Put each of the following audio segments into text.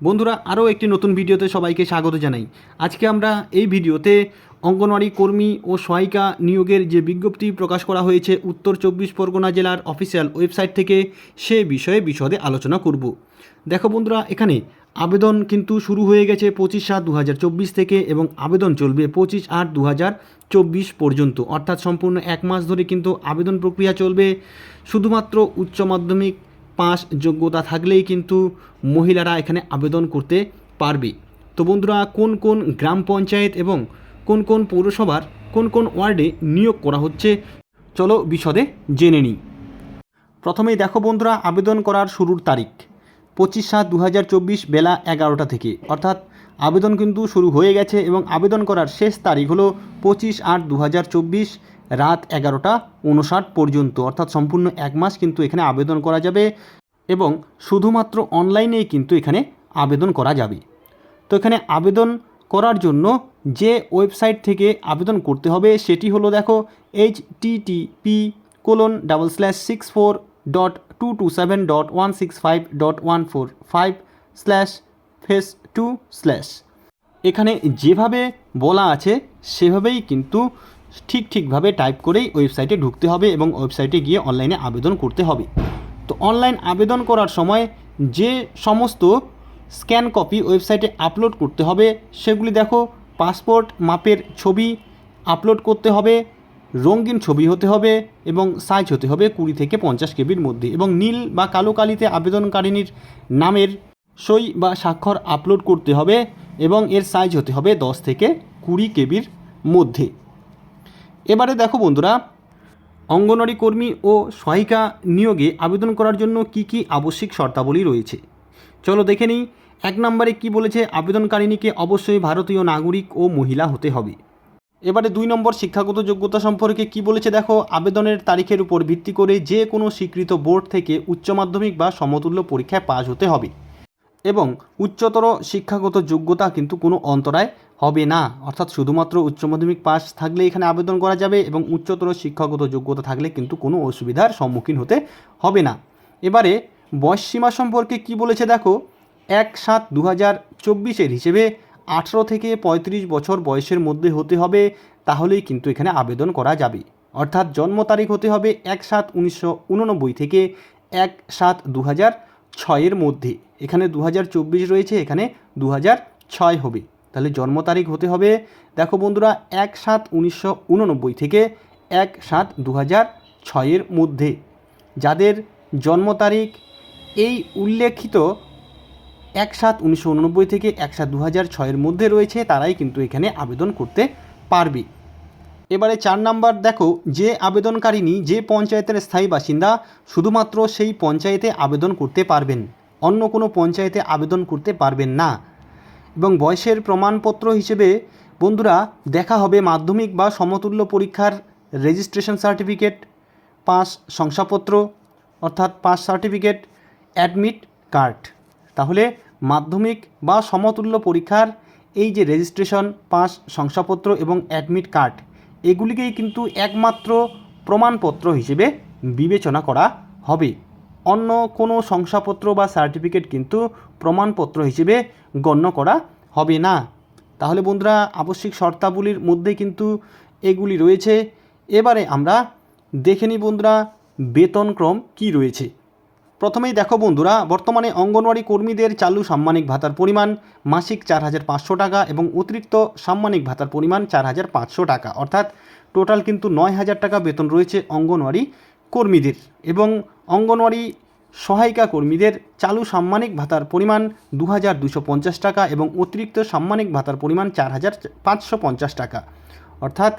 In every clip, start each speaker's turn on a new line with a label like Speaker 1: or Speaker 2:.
Speaker 1: বন্ধুরা, আরও একটি নতুন ভিডিওতে সবাইকে স্বাগত জানাই। আজকে আমরা এই ভিডিওতে অঙ্গনওয়াড়ি কর্মী ও সহায়িকা নিয়োগের যে বিজ্ঞপ্তি প্রকাশ করা হয়েছে উত্তর চব্বিশ পরগনা জেলার অফিসিয়াল ওয়েবসাইট থেকে, সে বিষয়ে বিশদে আলোচনা করব। দেখো বন্ধুরা, এখানে আবেদন কিন্তু শুরু হয়ে গেছে পঁচিশ সাত দু থেকে এবং আবেদন চলবে পঁচিশ আট দু চব্বিশ পর্যন্ত। অর্থাৎ সম্পূর্ণ এক মাস ধরে কিন্তু আবেদন প্রক্রিয়া চলবে। শুধুমাত্র উচ্চ মাধ্যমিক পাস যোগ্যতা থাকলেই কিন্তু মহিলারা এখানে আবেদন করতে পারবে। তো বন্ধুরা, কোন কোন গ্রাম পঞ্চায়েত এবং কোন কোন পৌরসভার কোন কোন ওয়ার্ডে নিয়োগ করা হচ্ছে, চলো বিশদে জেনে নিই। প্রথমেই দেখো বন্ধুরা, আবেদন করার শুরুর তারিখ, পঁচিশ সাত দু বেলা এগারোটা থেকে। অর্থাৎ আবেদন কিন্তু শুরু হয়ে গেছে এবং আবেদন করার শেষ তারিখ হলো পঁচিশ আট দু রাত এগারোটা উনষাট পর্যন্ত। অর্থাৎ সম্পূর্ণ এক মাস কিন্তু এখানে আবেদন করা যাবে এবং শুধুমাত্র অনলাইনেই কিন্তু এখানে আবেদন করা যাবে। তো এখানে আবেদন করার জন্য যে ওয়েবসাইট থেকে আবেদন করতে হবে সেটি হলো দেখো H T T P colon double slash six four dot two two seven dot one six five dot one four five slash face two slash. এখানে যেভাবে বলা আছে সেভাবেই কিন্তু ঠিক ঠিকভাবে টাইপ করেই ওয়েবসাইটে ঢুকতে হবে এবং ওয়েবসাইটে গিয়ে অনলাইনে আবেদন করতে হবে। তো অনলাইন আবেদন করার সময় যে সমস্ত স্ক্যান কপি ওয়েবসাইটে আপলোড করতে হবে, সেগুলি দেখো, পাসপোর্ট, মাপের ছবি আপলোড করতে হবে, রঙিন ছবি হতে হবে এবং সাইজ হতে হবে কুড়ি থেকে পঞ্চাশ কেবির মধ্যে এবং নীল বা কালো কালিতে আবেদনকারিনীর নামের সই বা স্বাক্ষর আপলোড করতে হবে এবং এর সাইজ হতে হবে দশ থেকে কুড়ি কেবির মধ্যে। এবারে দেখো বন্ধুরা, অঙ্গনওয়াড়ি কর্মী ও সহায়িকা নিয়োগে আবেদন করার জন্য কি কি আবশ্যিক শর্তাবলী রয়েছে? চলো দেখে নিই, এক নম্বরে কি বলেছে আবেদনকারিণীকে অবশ্যই ভারতীয় নাগরিক ও মহিলা হতে হবে। এবারে দুই নম্বর, শিক্ষাগত যোগ্যতা সম্পর্কে কি বলেছে দেখো, আবেদনের তারিখের উপর ভিত্তি করে যে কোনো স্বীকৃত বোর্ড থেকে উচ্চ মাধ্যমিক বা সমতুল্য পরীক্ষায় পাশ হতে হবে। এবং উচ্চতর শিক্ষাগত যোগ্যতা কিন্তু কোনো অন্তরায় হবে না। অর্থাৎ শুধুমাত্র উচ্চ মাধ্যমিক পাস থাকলে এখানে আবেদন করা যাবে এবং উচ্চতর শিক্ষাগত যোগ্যতা থাকলে কিন্তু কোনো অসুবিধার সম্মুখীন হতে হবে না। এবারে বয়স সীমা সম্পর্কে কি বলেছে দেখো? এক সাত দু হাজার চব্বিশের হিসেবে আঠেরো থেকে পঁয়ত্রিশ বছর বয়সের মধ্যে হতে হবে, তাহলেই কিন্তু এখানে আবেদন করা যাবে। অর্থাৎ জন্ম তারিখ হতে হবে এক সাত উনিশশো উননব্বই থেকে এক সাত দু হাজার ছয়ের মধ্যে। এখানে দু হাজার চব্বিশ রয়েছে, এখানে দু হাজার ছয় হবে। তাহলে জন্ম তারিখ হতে হবে, দেখো বন্ধুরা, এক সাত উনিশশো উননব্বই থেকে এক সাত দু হাজার ছয়ের মধ্যে। যাদের জন্ম তারিখ এই উল্লেখিত এক সাত উনিশশো থেকে এক সাত দু হাজার ছয়ের মধ্যে রয়েছে, তারাই কিন্তু এখানে আবেদন করতে পারবে। এবারে চার নাম্বার দেখো, যে আবেদনকারিনী যে পঞ্চায়েতের স্থায়ী বাসিন্দা, শুধুমাত্র সেই পঞ্চায়েতে আবেদন করতে পারবেন। অন্য কোনো পঞ্চায়েতে আবেদন করতে পারবেন না। এবং বয়সের প্রমাণপত্র হিসেবে বন্ধুরা দেখা হবে মাধ্যমিক বা সমতুল্য পরীক্ষার রেজিস্ট্রেশন সার্টিফিকেট পাস শংসাপত্র, অর্থাৎ পাস সার্টিফিকেট অ্যাডমিট কার্ড তাহলে মাধ্যমিক বা সমতুল্য পরীক্ষার এই যে রেজিস্ট্রেশন পাস শংসাপত্র এবং অ্যাডমিট কার্ড এগুলিকেই কিন্তু একমাত্র প্রমাণপত্র হিসেবে বিবেচনা করা হবে। অন্য কোনো শংসাপত্র বা সার্টিফিকেট কিন্তু প্রমাণপত্র হিসেবে গণ্য করা হবে না। তাহলে বন্ধুরা, আবশ্যিক শর্তাবলীর মধ্যে কিন্তু এগুলি রয়েছে। এবারে আমরা দেখে নিই বন্ধুরা বেতনক্রম কি রয়েছে? প্রথমেই দেখো বন্ধুরা, বর্তমানে অঙ্গনওয়াড়ি কর্মীদের চালু সাম্মানিক ভাতার পরিমাণ মাসিক চার হাজার পাঁচশো টাকা এবং অতিরিক্ত সাম্মানিক ভাতার পরিমাণ চার হাজার পাঁচশো টাকা। অর্থাৎ টোটাল কিন্তু নয় হাজার টাকা বেতন রয়েছে অঙ্গনওয়াড়ি কর্মীদের এবং অঙ্গনওয়াড়ি সহায়িকা কর্মীদের চালু সাম্মানিক ভাতার পরিমাণ দু হাজার দুশো পঞ্চাশ টাকা এবং অতিরিক্ত সাম্মানিক ভাতার পরিমাণ চার হাজার পাঁচশো পঞ্চাশ টাকা। অর্থাৎ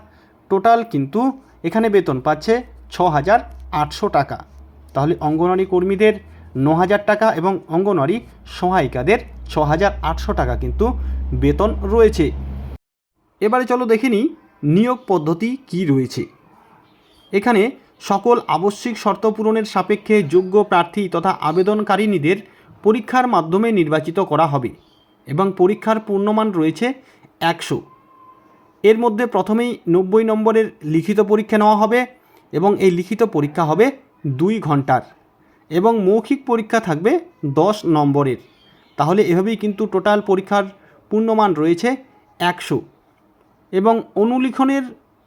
Speaker 1: টোটাল কিন্তু এখানে বেতন পাচ্ছে ছ হাজার আটশো টাকা। তাহলে অঙ্গনওয়াড়ি কর্মীদের ন হাজার টাকা এবং অঙ্গনওয়াড়ি সহায়িকাদের ছ হাজার আটশো টাকা কিন্তু বেতন রয়েছে। এবারে চলো দেখে নিই নিয়োগ পদ্ধতি কি রয়েছে। এখানে সকল আবশ্যিক শর্ত পূরণের সাপেক্ষে যোগ্য প্রার্থী তথা আবেদনকারিনীদের পরীক্ষার মাধ্যমে নির্বাচিত করা হবে এবং পরীক্ষার পূর্ণমান রয়েছে একশো। এর মধ্যে প্রথমেই নব্বই নম্বরের লিখিত পরীক্ষা নেওয়া হবে এবং এই লিখিত পরীক্ষা হবে দুই ঘণ্টার এবং মৌখিক পরীক্ষা থাকবে দশ নম্বরের। তাহলে এভাবেই কিন্তু টোটাল পরীক্ষার পূর্ণমান রয়েছে একশো। এবং অনুলিখনের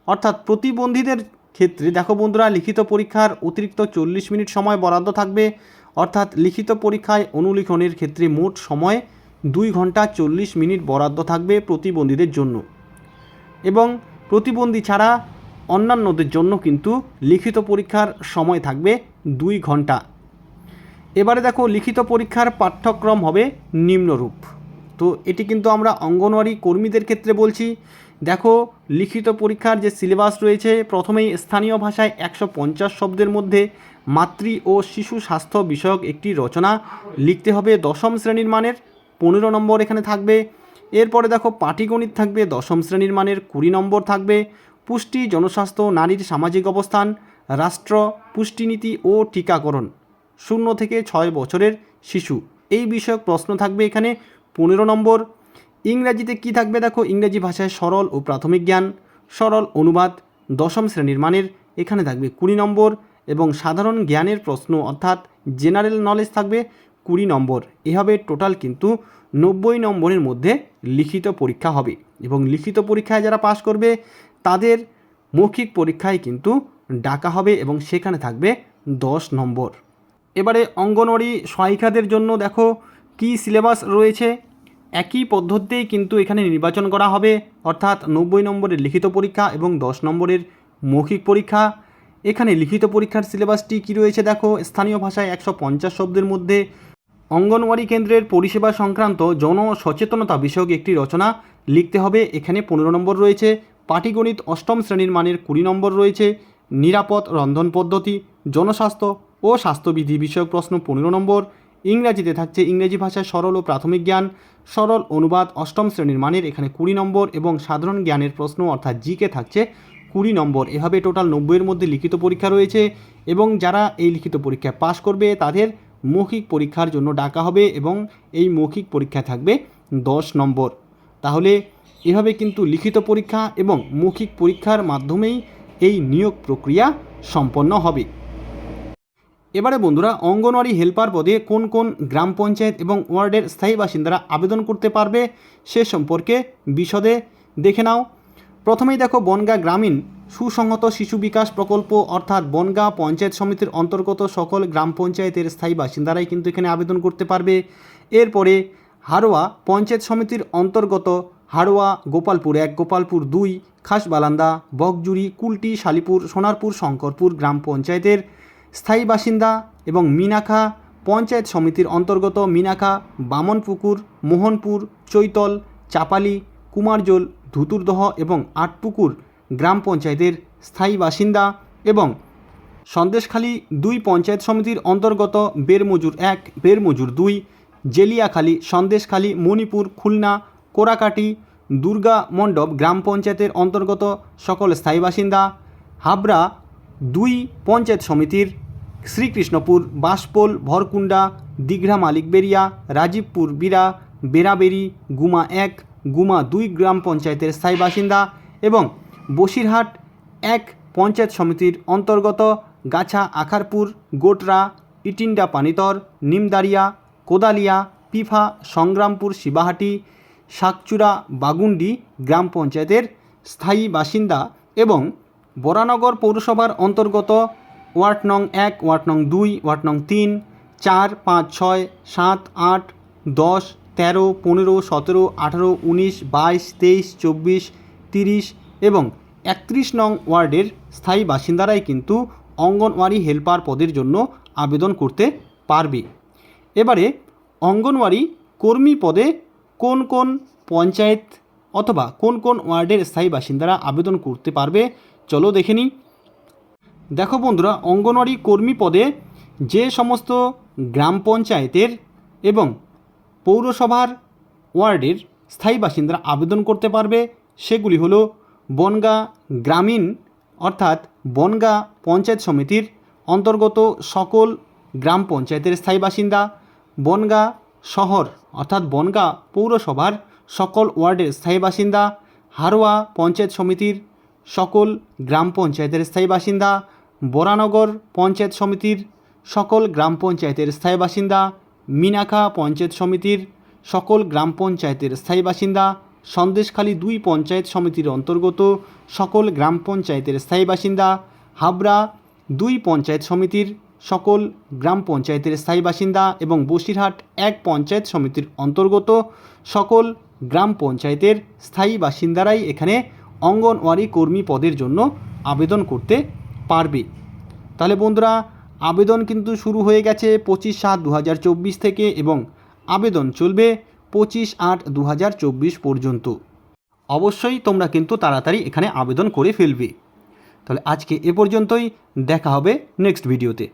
Speaker 1: অর্থাৎ প্রতিবন্ধীদের ক্ষেত্রে দেখো বন্ধুরা, লিখিত পরীক্ষার অতিরিক্ত চল্লিশ মিনিট সময় বরাদ্দ থাকবে। অর্থাৎ লিখিত পরীক্ষায় অনুলিখনের ক্ষেত্রে মোট সময় দুই ঘণ্টা চল্লিশ মিনিট বরাদ্দ থাকবে প্রতিবন্ধীদের জন্য। এবং প্রতিবন্ধী ছাড়া অন্যান্যদের জন্য কিন্তু লিখিত পরীক্ষার সময় থাকবে দুই ঘণ্টা। এবারে দেখো, লিখিত পরীক্ষার পাঠ্যক্রম হবে নিম্নরূপ। তো এটি কিন্তু আমরা অঙ্গনওয়াড়ি কর্মীদের ক্ষেত্রে বলছি। দেখো, লিখিত পরীক্ষার যে সিলেবাস রয়েছে, প্রথমেই স্থানীয় ভাষায় একশো পঞ্চাশ শব্দের মধ্যে মাতৃ ও শিশু স্বাস্থ্য বিষয়ক একটি রচনা লিখতে হবে দশম শ্রেণির মানের, পনেরো নম্বর এখানে থাকবে। এরপরে দেখো, পাটিগণিত থাকবে, দশম শ্রেণির মানের কুড়ি নম্বর থাকবে। পুষ্টি, জনস্বাস্থ্য, নারীর সামাজিক অবস্থান, রাষ্ট্র, পুষ্টিনীতি ও টিকাকরণ, শূন্য থেকে ছয় বছরের শিশু। এই বিষয়ক প্রশ্ন থাকবে এখানে, পনেরো নম্বর। ইংরাজিতে কি থাকবে দেখো? ইংরেজি ভাষায় সরল ও প্রাথমিক জ্ঞান, সরল অনুবাদ, দশম শ্রেণির মানের, এখানে থাকবে কুড়ি নম্বর এবং সাধারণ জ্ঞানের প্রশ্ন, অর্থাৎ জেনারেল নলেজ থাকবে কুড়ি নম্বর। এভাবে টোটাল কিন্তু নব্বই নম্বরের মধ্যে লিখিত পরীক্ষা হবে এবং লিখিত পরীক্ষায় যারা পাশ করবে, তাদের মৌখিক পরীক্ষায় কিন্তু ডাকা হবে এবং সেখানে থাকবে দশ নম্বর। এবারে অঙ্গনওয়াড়ি সহায়িকাদের জন্য দেখো কি সিলেবাস রয়েছে? একই পদ্ধতিতেই কিন্তু এখানে নির্বাচন করা হবে। অর্থাৎ নব্বই নম্বরের লিখিত পরীক্ষা এবং দশ নম্বরের মৌখিক পরীক্ষা। এখানে লিখিত পরীক্ষার সিলেবাসটি কী রয়েছে দেখো, স্থানীয় ভাষায় একশো পঞ্চাশ শব্দের মধ্যে। অঙ্গনওয়াড়ি কেন্দ্রের পরিষেবা সংক্রান্ত জন সচেতনতা বিষয়ক একটি রচনা লিখতে হবে। এখানে পনেরো নম্বর রয়েছে, পাটিগণিত অষ্টম শ্রেণির মানের কুড়ি নম্বর রয়েছে, নিরাপদ রন্ধন পদ্ধতি, জনস্বাস্থ্য ও স্বাস্থ্যবিধি বিষয়ক প্রশ্ন পনেরো নম্বর। ইংরাজিতে থাকছে ইংরেজি ভাষায় সরল ও প্রাথমিক জ্ঞান, সরল অনুবাদ অষ্টম শ্রেণির মানের এখানে কুড়ি নম্বর এবং সাধারণ জ্ঞানের প্রশ্ন অর্থাৎ জিকে থাকছে কুড়ি নম্বর। এভাবে টোটাল নব্বইয়ের মধ্যে লিখিত পরীক্ষা রয়েছে এবং যারা এই লিখিত পরীক্ষায় পাশ করবে তাদের মৌখিক পরীক্ষার জন্য ডাকা হবে এবং এই মৌখিক পরীক্ষা থাকবে দশ নম্বর। তাহলে এভাবে কিন্তু লিখিত পরীক্ষা এবং মৌখিক পরীক্ষার মাধ্যমেই এই নিয়োগ প্রক্রিয়া সম্পন্ন হবে। এবারে বন্ধুরা অঙ্গনওয়াড়ি হেল্পার পদে কোন কোন গ্রাম পঞ্চায়েত এবং ওয়ার্ডের স্থায়ী বাসিন্দারা আবেদন করতে পারবে সে সম্পর্কে বিশদে দেখে নাও। প্রথমেই দেখো, বনগাঁ গ্রামীণ সুসংহত শিশু বিকাশ প্রকল্প অর্থাৎ বনগাঁ পঞ্চায়েত সমিতির অন্তর্গত সকল গ্রাম পঞ্চায়েতের স্থায়ী বাসিন্দারাই কিন্তু এখানে আবেদন করতে পারবে। এরপরে হাড়োয়া পঞ্চায়েত সমিতির অন্তর্গত হাড়োয়া গোপালপুর এক, গোপালপুর দুই, খাসবালান্দা বকজুরি কুলটি, শালিপুর, সোনারপুর, শঙ্করপুর গ্রাম পঞ্চায়েতের স্থায়ী বাসিন্দা এবং মিনাখা পঞ্চায়েত সমিতির অন্তর্গত মিনাখা বামনপুকুর, মোহনপুর, চৈতল, চাপালি, কুমারজোল, ধুতুরদহ এবং আটপুকুর গ্রাম পঞ্চায়েতের স্থায়ী বাসিন্দা এবং সন্দেশখালী দুই পঞ্চায়েত সমিতির অন্তর্গত বেরমজুর এক, বেরমজুর দুই, জেলিয়াখালী, সন্দেশখালী, মণিপুর, খুলনা, কোরাকাটি, দুর্গা মণ্ডপ গ্রাম পঞ্চায়েতের অন্তর্গত সকল স্থায়ী বাসিন্দা। হাবড়া দুই পঞ্চায়েত সমিতির শ্রীকৃষ্ণপুর, বাঁশপোল ভরকুন্ডা দীঘা মালিকবেরিয়া রাজীবপুর বিরা বেরাবেরি গুমা এক, গুমা দুই গ্রাম পঞ্চায়েতের স্থায়ী বাসিন্দা এবং বসিরহাট এক পঞ্চায়েত সমিতির অন্তর্গত গাছা আখারপুর, গোটরা, ইটিন্ডা পানিতর, নিমদারিয়া, কোদালিয়া, পিফা, সংগ্রামপুর, শিবাহাটি শাকচূড়া বাগুন্ডি গ্রাম পঞ্চায়েতের স্থায়ী বাসিন্দা এবং বরানগর পৌরসভার অন্তর্গত ওয়ার্ড নং এক ওয়ার্ড নং দুই ওয়ার্ড নং তিন, চার, পাঁচ, ছয়, সাত, আট, দশ, তেরো, পনেরো, সতেরো, আঠারো, উনিশ, বাইশ, তেইশ, চব্বিশ, তিরিশ এবং একত্রিশ নং ওয়ার্ডের স্থায়ী বাসিন্দারাই কিন্তু অঙ্গনওয়াড়ি হেল্পার পদের জন্য আবেদন করতে পারবে। এবারে অঙ্গনওয়াড়ি কর্মী পদে কোন কোন পঞ্চায়েত অথবা কোন কোন ওয়ার্ডের স্থায়ী বাসিন্দারা আবেদন করতে পারবে, চলো দেখে নিই। দেখো বন্ধুরা, অঙ্গনওয়াড়ি কর্মী পদে যে সমস্ত গ্রাম পঞ্চায়েতের এবং পৌরসভার ওয়ার্ডের স্থায়ী বাসিন্দারা আবেদন করতে পারবে, সেগুলি হলো বনগা গ্রামীণ অর্থাৎ বনগা পঞ্চায়েত সমিতির অন্তর্গত সকল গ্রাম পঞ্চায়েতের স্থায়ী বাসিন্দা, বনগা শহর অর্থাৎ বনগা পৌরসভার সকল ওয়ার্ডের স্থায়ী বাসিন্দা, হারোয়া পঞ্চায়েত সমিতির সকল গ্রাম পঞ্চায়েতের স্থায়ী বাসিন্দা বরানগর পঞ্চায়েত সমিতির সকল গ্রাম পঞ্চায়েতের স্থায়ী বাসিন্দা মিনাখা পঞ্চায়েত সমিতির সকল গ্রাম পঞ্চায়েতের স্থায়ী বাসিন্দা, সন্দেশখালী দুই পঞ্চায়েত সমিতির অন্তর্গত সকল গ্রাম পঞ্চায়েতের স্থায়ী বাসিন্দা, হাবড়া দুই পঞ্চায়েত সমিতির সকল গ্রাম পঞ্চায়েতের স্থায়ী বাসিন্দা এবং বসিরহাট এক পঞ্চায়েত সমিতির অন্তর্গত সকল গ্রাম পঞ্চায়েতের স্থায়ী বাসিন্দারাই এখানে অঙ্গনওয়াড়ি কর্মী পদের জন্য আবেদন করতে পারবে। তাহলে বন্ধুরা, আবেদন কিন্তু শুরু হয়ে গেছে পঁচিশ সাত দু থেকে এবং আবেদন চলবে পঁচিশ আট দু পর্যন্ত। অবশ্যই তোমরা কিন্তু তাড়াতাড়ি এখানে আবেদন করে ফেলবে। তাহলে আজকে এ পর্যন্তই, দেখা হবে নেক্সট ভিডিওতে